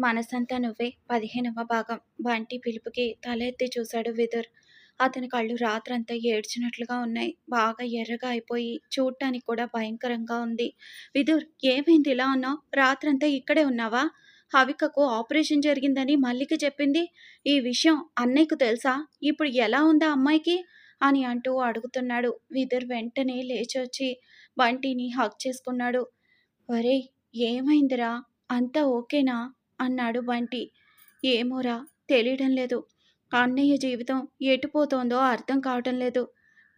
మనసంతా నువ్వే. పదిహేనవ భాగం. బంటి పిలుపుకి తల ఎత్తి చూశాడు విదుర్. అతని కళ్ళు రాత్రంతా ఏడ్చినట్లుగా ఉన్నాయి. బాగా ఎర్రగా అయిపోయి చూడటానికి కూడా భయంకరంగా ఉంది. విదుర్ ఏమైంది ఇలా ఉన్నావు? రాత్రంతా ఇక్కడే ఉన్నావా? హవికకు ఆపరేషన్ జరిగిందని మల్లిక చెప్పింది. ఈ విషయం అన్నయ్యకు తెలుసా? ఇప్పుడు ఎలా ఉందా అమ్మాయికి? అని అంటూ అడుగుతున్నాడు విదుర్ వెంటనే లేచొచ్చి. బంటిని హక్ చేసుకున్నాడు. వరే ఏమైందిరా? అంతా ఓకేనా? అన్నాడు బంటి. ఏమోరా తెలియడం లేదు. అన్నయ్య జీవితం ఎటుపోతోందో అర్థం కావటం లేదు.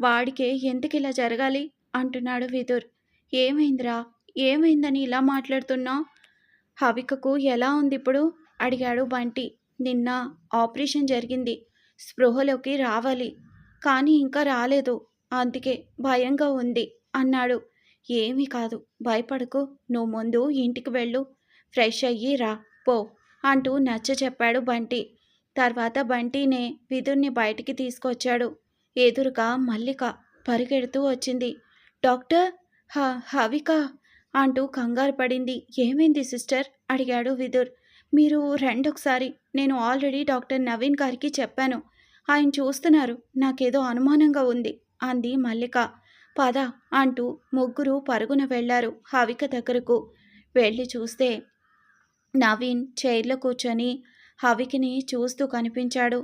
వాడికే ఎందుకు ఇలా జరగాలి? అంటున్నాడు విదుర్. ఏమైందిరా? ఏమైందని ఇలా మాట్లాడుతున్నావు హవికకు ఎలా ఉంది ఇప్పుడు? అడిగాడు బంటి. నిన్న ఆపరేషన్ జరిగింది. స్పృహలోకి రావాలి. కానీ ఇంకా రాలేదు. అందుకే భయంగా ఉంది అన్నాడు. ఏమీ కాదు. భయపడకు. నువ్వు ముందు ఇంటికి వెళ్ళు. ఫ్రెష్ అయ్యి రా. పో అంటూ నచ్చ చెప్పాడు బంటి. తర్వాత బంటీనే విదుర్ని బయటికి తీసుకొచ్చాడు. ఎదురుగా మల్లిక పరిగెడుతూ వచ్చింది. డాక్టర్? హ హవిక? అంటూ కంగారు పడింది. ఏమైంది సిస్టర్? అడిగాడు విదుర్. మీరు రెండొకసారి నేను ఆల్రెడీ డాక్టర్ నవీన్ గారికి చెప్పాను. ఆయన చూస్తున్నారు నాకేదో అనుమానంగా ఉంది అంది మల్లిక. పద అంటూ ముగ్గురు పరుగున వెళ్ళారు హవిక దగ్గరకు. వెళ్ళి చూస్తే నవీన్ చైర్లో కూర్చొని హవికిని చూస్తూ కనిపించాడు.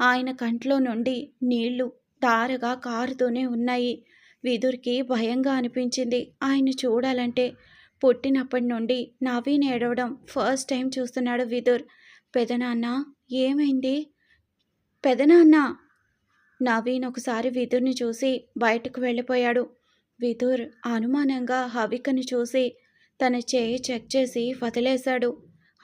ఆయన కంట్లో నుండి నీళ్ళు ధారగా కారుతూనే ఉన్నాయి. విదుర్కి భయంగా అనిపించింది. ఆయన చూడాలంటే పుట్టినప్పటి నుండి నవీన్ ఏడవడం ఫస్ట్ టైం చూస్తున్నాడు విదుర్. పెదనాన్న ఏమైంది? పెదనాన్న! నవీన్ ఒకసారి విదుర్ని చూసి బయటకు వెళ్ళిపోయాడు. విదుర్ అనుమానంగా హవికను చూసి తన చేయి చెక్ చేసి వదిలేశాడు.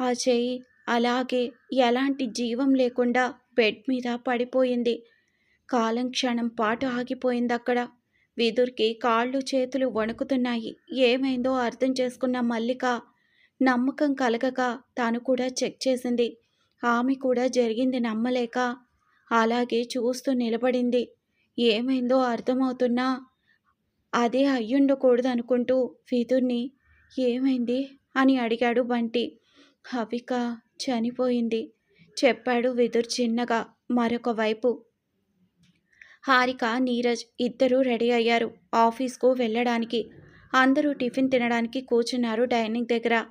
ఆ చేయి అలాగే ఎలాంటి జీవం లేకుండా బెడ్ మీద పడిపోయింది. కాలం క్షణం పాటు ఆగిపోయింది అక్కడ విదుర్కి కాళ్ళు చేతులు వణుకుతున్నాయి. ఏమైందో అర్థం చేసుకున్న మల్లిక నమ్మకం కలగక తాను కూడా చెక్ చేసింది. ఆమె కూడా జరిగింది నమ్మలేక అలాగే చూస్తూ నిలబడింది. ఏమైందో అర్థమవుతున్నా అదే అయ్యుండకూడదు అనుకుంటూ విదుర్ని ఏమైంది? అని అడిగాడు బంటి. హవిక చనిపోయింది. చెప్పాడు విదుర్ చిన్నగా మరొక వైపు. హారిక నీరజ్ ఇద్దరూ రెడీ అయ్యారు ఆఫీస్కు వెళ్ళడానికి. అందరూ టిఫిన్ తినడానికి కూర్చున్నారు డైనింగ్ దగ్గర.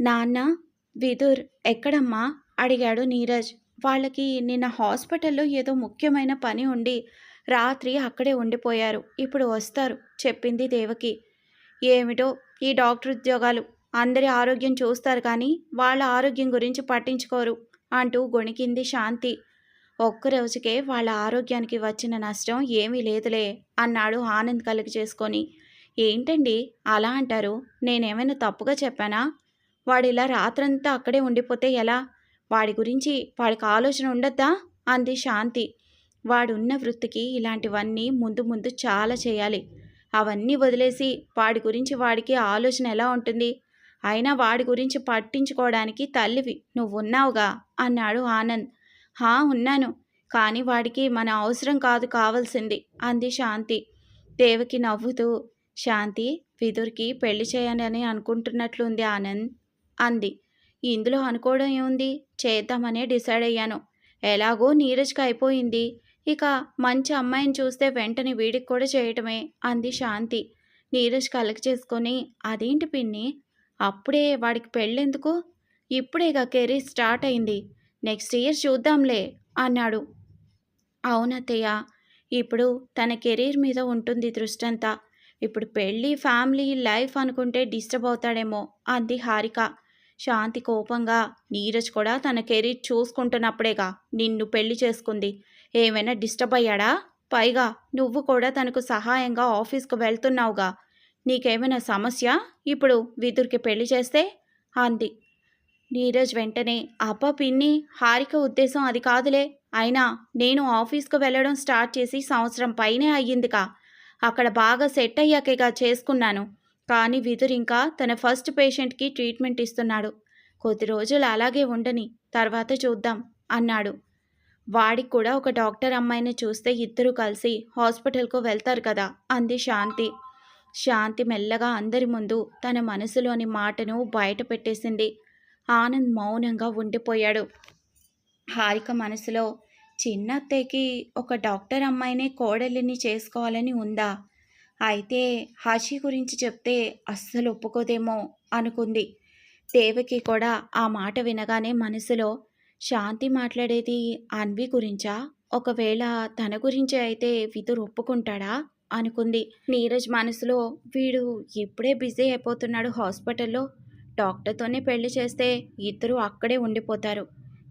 నాన్న విదుర్ ఎక్కడమ్మా? అడిగాడు నీరజ్. వాళ్ళకి నిన్న హాస్పిటల్లో ఏదో ముఖ్యమైన పని ఉండి రాత్రి అక్కడే ఉండిపోయారు. ఇప్పుడు వస్తారు చెప్పింది దేవకి. ఏమిటో? ఈ డాక్టర్ ఉద్యోగాలు. అందరి ఆరోగ్యం చూస్తారు కానీ వాళ్ళ ఆరోగ్యం గురించి పట్టించుకోరు అంటూ గొణికింది శాంతి. ఒక్క రోజుకే వాళ్ళ ఆరోగ్యానికి వచ్చిన నష్టం ఏమీ లేదులే అన్నాడు ఆనంద్ కలిగి చేసుకొని. ఏంటండి అలా అంటారు? నేనేమైనా తప్పుగా చెప్పానా? వాడు ఇలా రాత్రంతా అక్కడే ఉండిపోతే ఎలా? వాడి గురించి వాడికి ఆలోచన ఉండద్దా? అంది శాంతి. వాడున్న వృత్తికి ఇలాంటివన్నీ ముందు ముందు చాలా చేయాలి. అవన్నీ వదిలేసి వాడి గురించి వాడికి ఆలోచన ఎలా ఉంటుంది? అయినా వాడి గురించి పట్టించుకోవడానికి తల్లివి నువ్వున్నావుగా? అన్నాడు ఆనంద్. హా ఉన్నాను. కానీ వాడికి మన అవసరం కాదు కావాల్సింది అంది శాంతి. దేవకి నవ్వుతూ శాంతి విదుర్కి పెళ్ళి చేయాలని అనుకుంటున్నట్లుంది ఆనంద్ అంది. ఇందులో అనుకోవడం ఏముంది? చేద్దామనే డిసైడ్ అయ్యాను. ఎలాగో నీరజ్కి అయిపోయింది. ఇక మంచి అమ్మాయిని చూస్తే వెంటనే వీడికి కూడా చేయటమే అంది శాంతి. నీరజ్ కలెక్ట్ చేసుకొని అదేంటి పిన్ని? అప్పుడే వాడికి పెళ్ళెందుకు? ఇప్పుడేగా కెరీర్ స్టార్ట్ అయింది. నెక్స్ట్ ఇయర్ చూద్దాంలే అన్నాడు. అవునత్తయ్య ఇప్పుడు తన కెరీర్ మీద ఉంటుంది దృష్టంతా. ఇప్పుడు పెళ్ళి ఫ్యామిలీ లైఫ్ అనుకుంటే డిస్టర్బ్ అవుతాడేమో అంది హారిక. శాంతి కోపంగా నీరజ్ కూడా తన కెరీర్ చూసుకుంటున్నప్పుడేగా నిన్ను పెళ్ళి చేసుకుంది. ఏమైనా డిస్టర్బ్ అయ్యాడా? పైగా నువ్వు కూడా తనకు సహాయంగా ఆఫీస్కు వెళ్తున్నావుగా. నీకేమైనా సమస్య? ఇప్పుడు విదుర్కి పెళ్ళి చేస్తే? అంది. నీరజ్ వెంటనే అప్ప పిన్ని హారిక ఉద్దేశం అది కాదులే. అయినా నేను ఆఫీస్కు వెళ్ళడం స్టార్ట్ చేసి సంవత్సరం పైనే అయ్యిందిగా. అక్కడ బాగా సెట్ అయ్యాకేగా చేసుకున్నాను. కానీ విదుర్ ఇంకా తన ఫస్ట్ పేషెంట్కి ట్రీట్మెంట్ ఇస్తున్నాడు. కొద్ది రోజులు అలాగే ఉండని తర్వాత చూద్దాం అన్నాడు. వాడికి కూడా ఒక డాక్టర్ అమ్మాయిని చూస్తే ఇద్దరు కలిసి హాస్పిటల్కు వెళ్తారు కదా అంది శాంతి. శాంతి మెల్లగా అందరి ముందు తన మనసులోని మాటను బయట పెట్టేసింది. ఆనంద్ మౌనంగా ఉండిపోయాడు. హారిక మనసులో చిన్న అత్తయ్యకి ఒక డాక్టర్ అమ్మాయినే కోడలిని చేసుకోవాలని ఉందా? అయితే హషి గురించి చెప్తే అస్సలు ఒప్పుకోదేమో అనుకుంది. దేవకి కూడా ఆ మాట వినగానే మనసులో శాంతి మాట్లాడేది అన్వి గురించా? ఒకవేళ తన గురించే అయితే విదురు ఒప్పుకుంటాడా? అనుకుంది. నీరజ్ మనసులో వీడు ఇప్పుడే బిజీ అయిపోతున్నాడు హాస్పిటల్లో. డాక్టర్తోనే పెళ్ళి చేస్తే ఇద్దరు అక్కడే ఉండిపోతారు.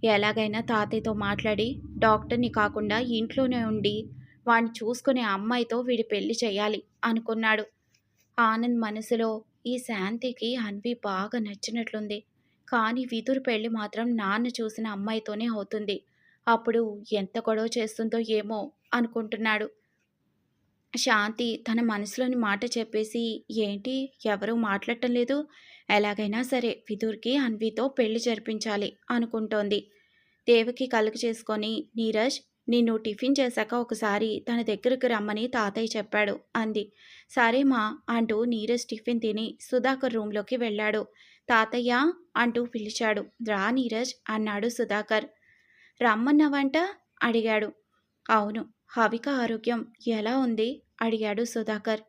ఎలాగైనా తాతయ్యతో మాట్లాడి డాక్టర్ని కాకుండా ఇంట్లోనే ఉండి వాణ్ణి చూసుకునే అమ్మాయితో వీడి పెళ్ళి చేయాలి అనుకున్నాడు. ఆనంద్ మనసులో ఈ శాంతికి అన్వి బాగా నచ్చినట్లుంది. కానీ విదురు పెళ్ళి మాత్రం నాన్న చూసిన అమ్మాయితోనే అవుతుంది. అప్పుడు ఎంత గొడవ చేస్తుందో ఏమో అనుకుంటున్నాడు. శాంతి తన మనసులోని మాట చెప్పేసి ఏంటి? ఎవరూ మాట్లాడటం లేదు. ఎలాగైనా సరే విదుర్కి అన్వితో పెళ్ళి జరిపించాలి అనుకుంటోంది. దేవికి కలుగు చేసుకొని నీరజ్ నిన్ను టిఫిన్ చేశాక ఒకసారి తన దగ్గరకు రమ్మని తాతయ్య చెప్పాడు అంది. సరే మా అంటూ నీరజ్ టిఫిన్ తిని సుధాకర్ రూంలోకి వెళ్ళాడు. తాతయ్య అంటూ పిలిచాడు. రా నీరజ్ అన్నాడు సుధాకర్. రమ్మన్నావంట? అడిగాడు. అవును. హవిక ఆరోగ్యం ఎలా ఉంది? అడిగాడు సుధాకర్.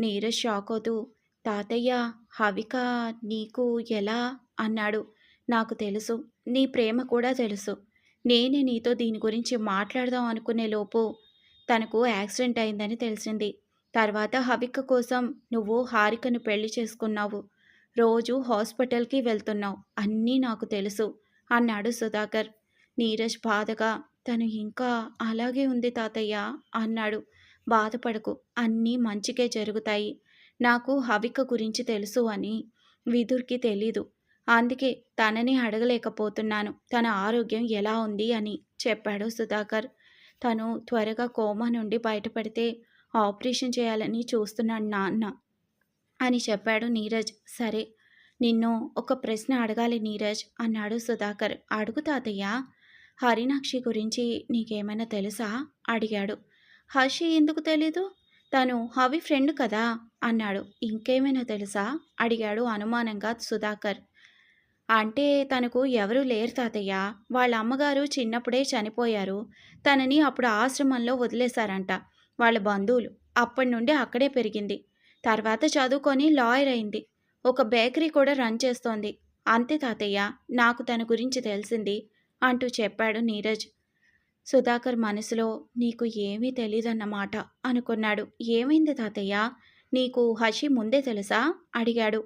నీరజ్ షాక్ అవుతూ తాతయ్య హవిక నీకు ఎలా? అన్నాడు. నాకు తెలుసు. నీ ప్రేమ కూడా తెలుసు. నేనే నీతో దీని గురించి మాట్లాడదాం అనుకునే లోపు తనకు యాక్సిడెంట్ అయిందని తెలిసింది. తర్వాత హవిక కోసం నువ్వు హారికను పెళ్ళి చేసుకున్నావు. రోజు హాస్పిటల్కి వెళ్తున్నావు. అన్నీ నాకు తెలుసు అన్నాడు సుధాకర్. నీరజ్ బాధగా తను ఇంకా అలాగే ఉంది తాతయ్య అన్నాడు. బాధపడకు అన్నీ మంచికే జరుగుతాయి. నాకు హవిక గురించి తెలుసు అని విదుర్కి తెలీదు. అందుకే తనని అడగలేకపోతున్నాను. తన ఆరోగ్యం ఎలా ఉంది అని చెప్పాడు సుధాకర్. తను త్వరగా కోమా నుండి బయటపడితే ఆపరేషన్ చేయాలని చూస్తున్నాడు నాన్న అని చెప్పాడు నీరజ్. సరే నిన్ను ఒక ప్రశ్న అడగాలి నీరజ్ అన్నాడు సుధాకర్. అడుగు తాతయ్య హరినాక్షి గురించి నీకేమైనా తెలుసా? అడిగాడు. హర్షి ఎందుకు తెలీదు? తను హవి ఫ్రెండ్ కదా? అన్నాడు. ఇంకేమైనా తెలుసా? అడిగాడు అనుమానంగా సుధాకర్. అంటే తనకు ఎవరూ లేరు తాతయ్య. వాళ్ళ అమ్మగారు చిన్నప్పుడే చనిపోయారు. తనని అప్పుడు ఆశ్రమంలో వదిలేశారంట వాళ్ళ బంధువులు. అప్పటి నుండి అక్కడే పెరిగింది. తర్వాత చదువుకొని లాయర్ అయింది. ఒక బేకరీ కూడా రన్ చేస్తోంది. అంతే తాతయ్య నాకు తన గురించి తెలిసింది అంటూ చెప్పాడు నీరజ్. సుధాకర్ మనసులో నీకు ఏమీ తెలీదన్నమాట అనుకున్నాడు. ఏమైంది తాతయ్య? నీకు హషి ముందే తెలుసా? అడిగాడు.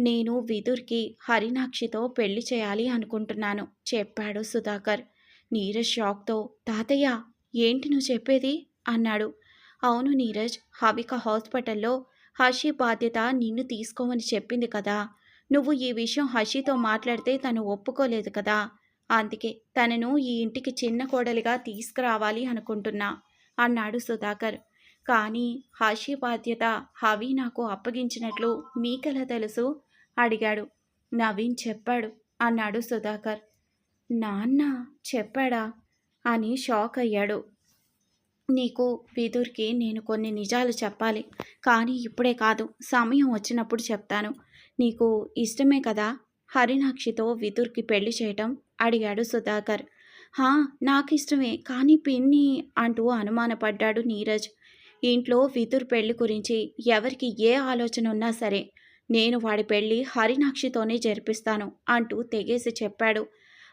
నేను విదుర్కి హరినాక్షితో పెళ్ళి చేయాలి అనుకుంటున్నాను చెప్పాడు సుధాకర్. నీరజ్ షాక్తో తాతయ్య ఏంటి నువ్వు చెప్పేది? అన్నాడు. అవును నీరజ్ హవిక హాస్పిటల్లో హషి బాధ్యత నిన్ను తీసుకోమని చెప్పింది కదా. నువ్వు ఈ విషయం హషితో మాట్లాడితే తను ఒప్పుకోలేదు కదా. అందుకే తనను ఈ ఇంటికి చిన్న కోడలిగా తీసుకురావాలి అనుకుంటున్నా అన్నాడు సుధాకర్. కానీ హషి బాధ్యత హవి నాకు అప్పగించినట్లు మీకెలా తెలుసు? అడిగాడు. నవీన్ చెప్పాడు. అన్నాడు సుధాకర్. నాన్న చెప్పాడా? అని షాక్ అయ్యాడు. నీకు విదుర్కి నేను కొన్ని నిజాలు చెప్పాలి. కానీ ఇప్పుడే కాదు. సమయం వచ్చినప్పుడు చెప్తాను. నీకు ఇష్టమే కదా? హరినాక్షితో విదుర్కి పెళ్ళి చేయటం? అడిగాడు సుధాకర్. హా నాకు ఇష్టమే కానీ పిన్ని అంటూ అనుమానపడ్డాడు నీరజ్. ఇంట్లో విదుర్ పెళ్ళి గురించి ఎవరికి ఏ ఆలోచన ఉన్నా సరే నేను వాడి పెళ్ళి హరినాక్షితోనే జరిపిస్తాను అంటూ తెగేసి చెప్పాడు.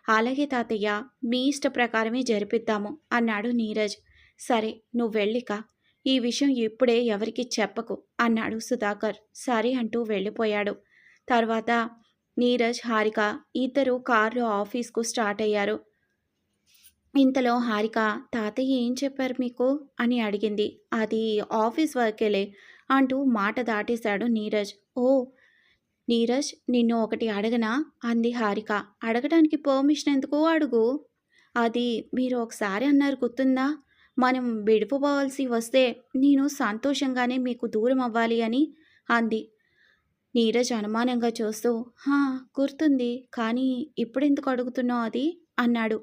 అలాగే తాతయ్య మీ ఇష్ట ప్రకారమే జరిపిద్దాము అన్నాడు నీరజ్. సరే నువ్వు వెళ్ళిక ఈ విషయం ఇప్పుడే ఎవరికి చెప్పకు అన్నాడు సుధాకర్. సరే అంటూ వెళ్ళిపోయాడు. తర్వాత నీరజ్ హారిక ఇద్దరు కారులో ఆఫీస్కు స్టార్ట్ అయ్యారు. ఇంతలో హారిక తాతయ్య ఏం చెప్పారు మీకు? అని అడిగింది. అది ఆఫీస్ వర్కేలే. అంటూ మాట దాటేశాడు నీరజ్. ఓ నీరజ్ నిన్ను ఒకటి అడగనా? అంది హారిక. అడగడానికి పర్మిషన్ ఎందుకు అడుగు. అది మీరు ఒకసారి అన్నారు గుర్తుందా? మనం విడిపోవాల్సి వస్తే నేను సంతోషంగానే మీకు దూరం అవ్వాలి అని అంది. నీరజ్ అనుమానంగా చూస్తూ హా గుర్తుంది. కానీ ఇప్పుడెందుకు అడుగుతున్నావు అది? అన్నాడు.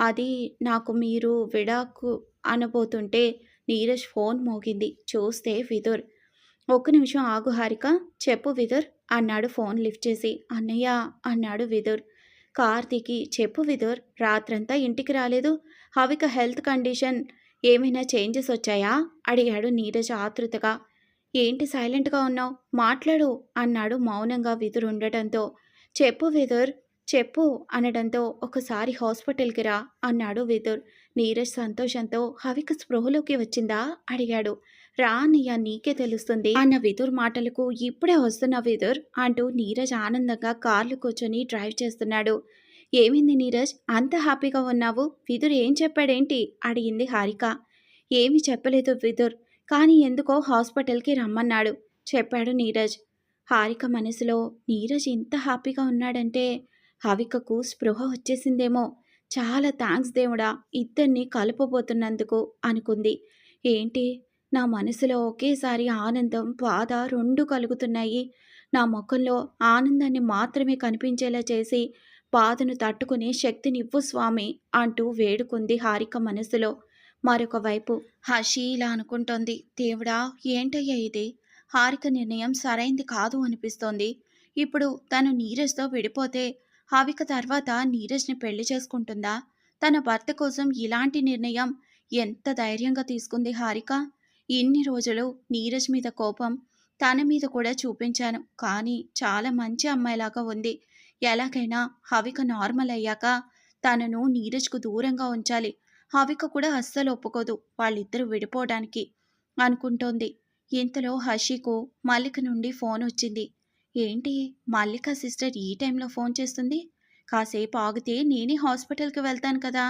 అది నాకు మీరు విడాకు అనబోతుంటే నీరజ్ ఫోన్ మోగింది. చూస్తే విదుర్. ఒక్క నిమిషం ఆగు హారిక. చెప్పు విదుర్. అన్నాడు ఫోన్ లిఫ్ట్ చేసి. అన్నయ్య అన్నాడు విదుర్. కార్తీకి చెప్పు విదుర్ రాత్రంతా ఇంటికి రాలేదు. హవిక హెల్త్ కండిషన్ ఏమైనా చేంజెస్ వచ్చాయా? అడిగాడు నీరజ్ ఆతృతగా. ఏంటి సైలెంట్గా ఉన్నావు? మాట్లాడు అన్నాడు మౌనంగా విదుర్ ఉండటంతో. చెప్పు విదుర్ చెప్పు అనడంతో ఒకసారి హాస్పిటల్కి రా అన్నాడు విదుర్. నీరజ్ సంతోషంతో హవిక స్పృహలోకి వచ్చిందా? అడిగాడు. రా అన్నయ్య నీకే తెలుస్తుంది. అన్న విదుర్ మాటలకు ఇప్పుడే వస్తున్న విదుర్ అంటూ నీరజ్ ఆనందంగా కార్లు కూర్చొని డ్రైవ్ చేస్తున్నాడు. ఏమైంది నీరజ్? అంత హ్యాపీగా ఉన్నావు? విదుర్ ఏం చెప్పాడేంటి? అడిగింది హారిక. ఏమీ చెప్పలేదు విదుర్. కానీ ఎందుకో హాస్పిటల్కి రమ్మన్నాడు. చెప్పాడు నీరజ్. హారిక మనసులో నీరజ్ ఇంత హ్యాపీగా ఉన్నాడంటే హవికకు స్పృహ వచ్చేసిందేమో. చాలా థ్యాంక్స్ దేవుడా ఇద్దరిని కలపబోతున్నందుకు అనుకుంది. ఏంటి? నా మనసులో ఒకేసారి ఆనందం బాధ రెండు కలుగుతున్నాయి. నా ముఖంలో ఆనందాన్ని మాత్రమే కనిపించేలా చేసి బాధను తట్టుకునే శక్తినివ్వు స్వామి అంటూ వేడుకుంది హారిక మనసులో. మరొక వైపు హషి ఇలా అనుకుంటోంది దేవుడా ఏంటయ్యా ఇది? హారిక నిర్ణయం సరైంది కాదు అనిపిస్తోంది. ఇప్పుడు తను నీరజ్తో విడిపోతే హావిక తర్వాత నీరజ్ని పెళ్ళి చేసుకుంటుందా? తన భర్త కోసం ఇలాంటి నిర్ణయం ఎంత ధైర్యంగా తీసుకుంది హారిక? ఇన్ని రోజులు నీరజ్ మీద కోపం తన మీద కూడా చూపించాను. కానీ చాలా మంచి అమ్మాయిలాగా ఉంది. ఎలాగైనా హవిక నార్మల్ అయ్యాక తనను నీరజ్కు దూరంగా ఉంచాలి. హవిక కూడా అస్సలు ఒప్పుకోదు వాళ్ళిద్దరూ విడిపోవడానికి అనుకుంటోంది. ఇంతలో హషికు మల్లిక నుండి ఫోన్ వచ్చింది. ఏంటి మల్లిక సిస్టర్ ఈ టైంలో ఫోన్ చేస్తుంది? కాసేపు ఆగితే నేనే హాస్పిటల్కి వెళ్తాను కదా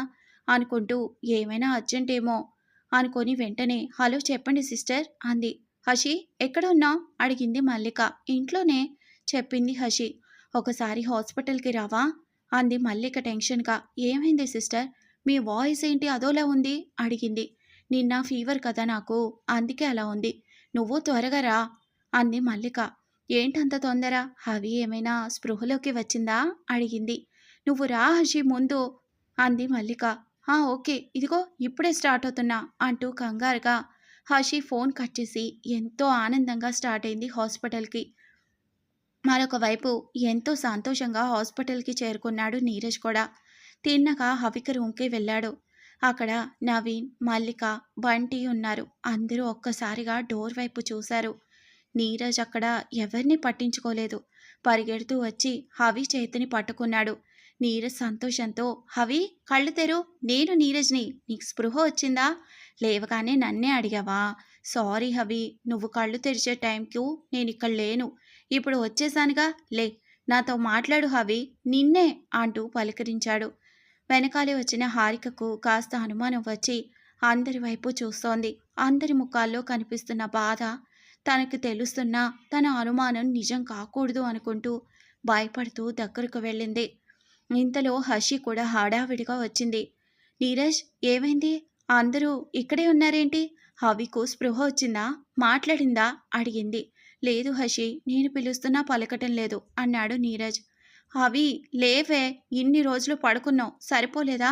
అనుకుంటూ ఏమైనా అర్జెంట్ ఏమో అనుకొని వెంటనే హలో చెప్పండి సిస్టర్ అంది. హషి ఎక్కడున్నావు? అడిగింది మల్లిక. ఇంట్లోనే చెప్పింది హషి. ఒకసారి హాస్పిటల్కి రావా? అంది మల్లిక టెన్షన్గా. ఏమైంది సిస్టర్? మీ వాయిస్ ఏంటి అదోలా ఉంది? అడిగింది. నిన్న ఫీవర్ కదా నాకు అందుకే అలా ఉంది. నువ్వు త్వరగా రా అంది మల్లిక. ఏంటంత తొందర? హవి ఏమైనా స్పృహలోకి వచ్చిందా? అడిగింది. నువ్వు రా హషి ముందు అంది మల్లిక. "ఆ, ఓకే. ఇదిగో ఇప్పుడే స్టార్ట్ అవుతున్నా అంటూ కంగారుగా హషి ఫోన్ కట్ చేసి ఎంతో ఆనందంగా స్టార్ట్ అయింది హాస్పిటల్కి. మరొక వైపు ఎంతో సంతోషంగా హాస్పిటల్కి చేరుకున్నాడు నీరజ్ కూడా. తిన్నక హవిక రూమ్కి వెళ్ళాడు. అక్కడ నవీన్ మల్లిక బంటి ఉన్నారు. అందరూ ఒక్కసారిగా డోర్ వైపు చూశారు. నీరజ్ అక్కడ ఎవరిని పట్టించుకోలేదు. పరిగెడుతూ వచ్చి హవి చేతిని పట్టుకున్నాడు. నీరజ్ సంతోషంతో హవి కళ్ళు తెరు నేను నీరజ్ని నీకు స్పృహ వచ్చిందా? లేవగానే నన్నే అడిగావా? సారీ హవి నువ్వు కళ్ళు తెరిచే టైంకు నేను ఇక్కడ లేను. ఇప్పుడు వచ్చేసానుగా లే నాతో మాట్లాడు హవి నిన్నే అంటూ పలకరించాడు. వెనకాలే వచ్చిన హారికకు కాస్త అనుమానం వచ్చి అందరి వైపు చూస్తోంది. అందరి ముఖాల్లో కనిపిస్తున్న బాధ తనకు తెలుస్తున్న తన అనుమానం నిజం కాకూడదు అనుకుంటూ భయపడుతూ దగ్గరకు వెళ్ళింది. ఇంతలో హషి కూడా హడావిడిగా వచ్చింది. నీరజ్ ఏమైంది? అందరూ ఇక్కడే ఉన్నారేంటి? హవికు స్పృహ వచ్చిందా? మాట్లాడిందా? అడిగింది. లేదు హషి నేను పిలుస్తున్నా పలకటం లేదు అన్నాడు నీరజ్. అవి లేవే ఇన్ని రోజులు పడుకున్నావు సరిపోలేదా?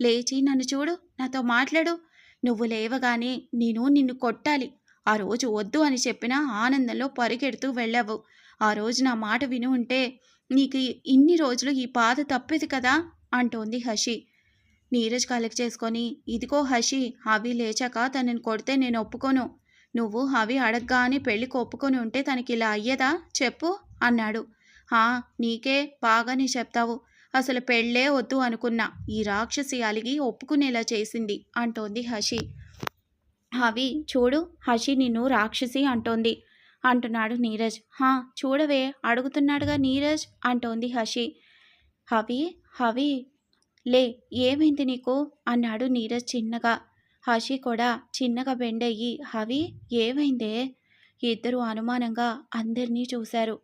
లేచి నన్ను చూడు నాతో మాట్లాడు. నువ్వు లేవగానే నేను నిన్ను కొట్టాలి. ఆ రోజు వద్దు అని చెప్పినా ఆనందంలో పరిగెడుతూ వెళ్ళావు. ఆ రోజు నా మాట విని ఉంటే నీకు ఇన్ని రోజులు ఈ బాధ తప్పేది కదా? అంటోంది హషి. నీరజ్ కలెక్ట్ చేసుకొని ఇదిగో హషి హవి లేచాక తనని కొడితే నేను ఒప్పుకోను. నువ్వు హవి అడగగానే పెళ్ళికి ఒప్పుకొని ఉంటే తనకి ఇలా అయ్యేదా? చెప్పు అన్నాడు. హా నీకే బాగానే చెప్తావు. అసలు పెళ్ళే వద్దు అనుకున్నా. ఈ రాక్షసి అలిగి ఒప్పుకునేలా చేసింది అంటోంది హషి. హవి చూడు హషి నిన్ను రాక్షసి అంటోంది. అంటున్నాడు నీరజ్. హా చూడవే అడుగుతున్నాడుగా నీరజ్ అంటోంది హషి. హవి హవి లే ఏమైంది నీకు? అన్నాడు నీరజ్ చిన్నగా. హషి కూడా చిన్నగా బెండయ్యి హవి ఏమైందే? ఇద్దరు అనుమానంగా అందరినీ చూశారు.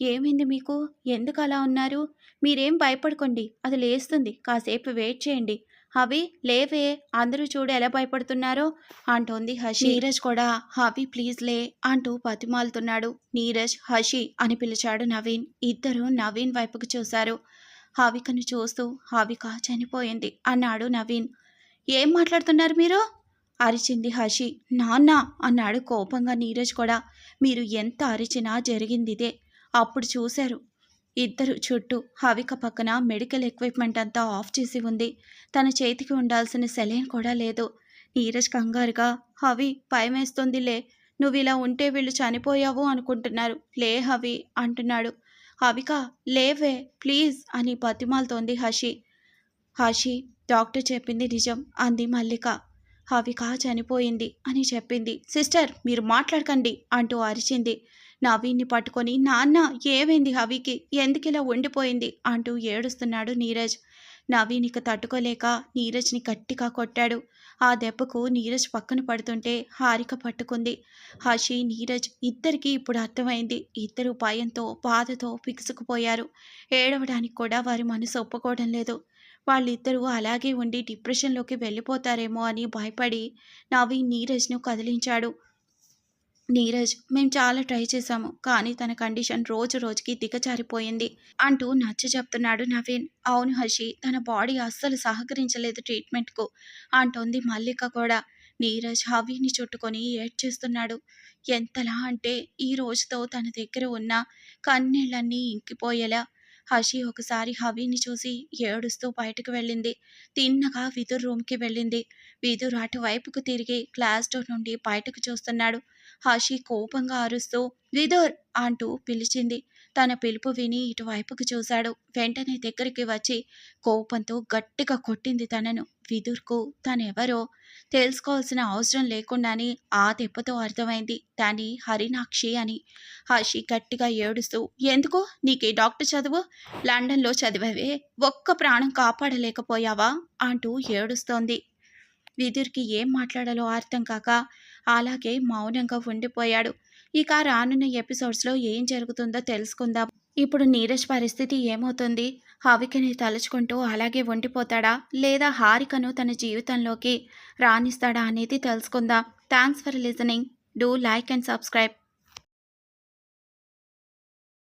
ఏమైంది మీకు? ఎందుకు అలా ఉన్నారు? మీరేం భయపడుకోండి అది లేస్తుంది. కాసేపు వెయిట్ చేయండి. హవి లేవే. అందరూ చూడు ఎలా భయపడుతున్నారో అంటోంది హషి. నీరజ్ కూడా హవి ప్లీజ్ లే అంటూ బతిమాలుతున్నాడు నీరజ్ హషి అని పిలిచాడు నవీన్. ఇద్దరు నవీన్ వైపుకు చూశారు. హావికను చూస్తూ హావిక చనిపోయింది అన్నాడు నవీన్. ఏం మాట్లాడుతున్నారు మీరు? అరిచింది హషి. నాన్న అన్నాడు కోపంగా నీరజ్ కూడా. మీరు ఎంత అరిచినా జరిగిందిదే. అప్పుడు చూశారు. ఇద్దరు చుట్టూ హవిక పక్కన మెడికల్ ఎక్విప్మెంట్ అంతా ఆఫ్ చేసి ఉంది. తన చేతికి ఉండాల్సిన సెలైన్ కూడా లేదు. నీరజ్ కంగారుగా హవి భయమేస్తుంది లే నువ్వు ఇలా ఉంటే వీళ్ళు చనిపోయావు అనుకుంటున్నారు. లే హవి అంటున్నాడు. హవిక లేవే ప్లీజ్ అని బతిమాలుతోంది హషి. హషి డాక్టర్ చెప్పింది నిజం అంది మల్లిక. హవిక చనిపోయింది అని చెప్పింది. సిస్టర్ మీరు మాట్లాడకండి అంటూ అరిచింది. నవీన్ని పట్టుకొని నాన్న ఏమైంది హవికి? ఎందుకిలా ఇలా ఉండిపోయింది? అంటూ ఏడుస్తున్నాడు నీరజ్. నవీన్ ఇక తట్టుకోలేక నీరజ్ని గట్టిగా కొట్టాడు. ఆ దెబ్బకు నీరజ్ పక్కన పడుతుంటే హారిక పట్టుకుంది. హషి నీరజ్ ఇద్దరికీ ఇప్పుడు అర్థమైంది. ఇద్దరు భయంతో బాధతో పిక్సుకుపోయారు ఏడవడానికి కూడా వారి మనసు ఒప్పుకోవడం లేదు. వాళ్ళిద్దరూ అలాగే ఉండి డిప్రెషన్లోకి వెళ్ళిపోతారేమో అని భయపడి నవీన్ నీరజ్ను కదిలించాడు. నీరజ్ మేము చాలా ట్రై చేశాము కానీ తన కండిషన్ రోజు రోజుకి దిగజారిపోయింది అంటూ నచ్చ చెప్తున్నాడు నవీన్. అవును హషి తన బాడీ అస్సలు సహకరించలేదు ట్రీట్మెంట్కు అంటోంది మల్లిక కూడా. నీరజ్ హవీని చుట్టుకొని ఏడ్చేస్తున్నాడు ఎంతలా అంటే ఈ రోజుతో తన దగ్గర ఉన్న కన్నీళ్ళన్నీ ఇంకిపోయేలా హషి ఒకసారి హవీని చూసి ఏడుస్తూ బయటకు వెళ్ళింది. తిన్నగా విదుర్ రూమ్కి వెళ్ళింది. విదుర్ అటువైపుకు తిరిగి క్లాస్ డోర్ నుండి బయటకు చూస్తున్నాడు. హషి కోపంగా అరుస్తూ విదుర్ అంటూ పిలిచింది. తన పిలుపు విని ఇటువైపుకు చూశాడు. వెంటనే దగ్గరికి వచ్చి కోపంతో గట్టిగా కొట్టింది తనను. విదుర్కు తనెవరో? తెలుసుకోవాల్సిన అవసరం లేకుండానే ఆ దెబ్బతో అర్థమైంది. దాని హరినాక్షి అని. హషి గట్టిగా ఏడుస్తూ ఎందుకు? నీకే డాక్టర్ చదువు? లండన్లో చదివావే? ఒక్క ప్రాణం కాపాడలేకపోయావా? అంటూ ఏడుస్తోంది. విదుర్కి ఏం మాట్లాడాలో అర్థం కాక అలాగే మౌనంగా ఉండిపోయాడు. ఇక రానున్న ఎపిసోడ్స్లో ఏం జరుగుతుందో తెలుసుకుందాం. ఇప్పుడు నీరజ్ పరిస్థితి ఏమవుతుంది? హవికని తలుచుకుంటూ అలాగే ఉండిపోతాడా? లేదా హారికను తన జీవితంలోకి రాణిస్తాడా అనేది తెలుసుకుందాం. Thanks for listening. Do like and subscribe.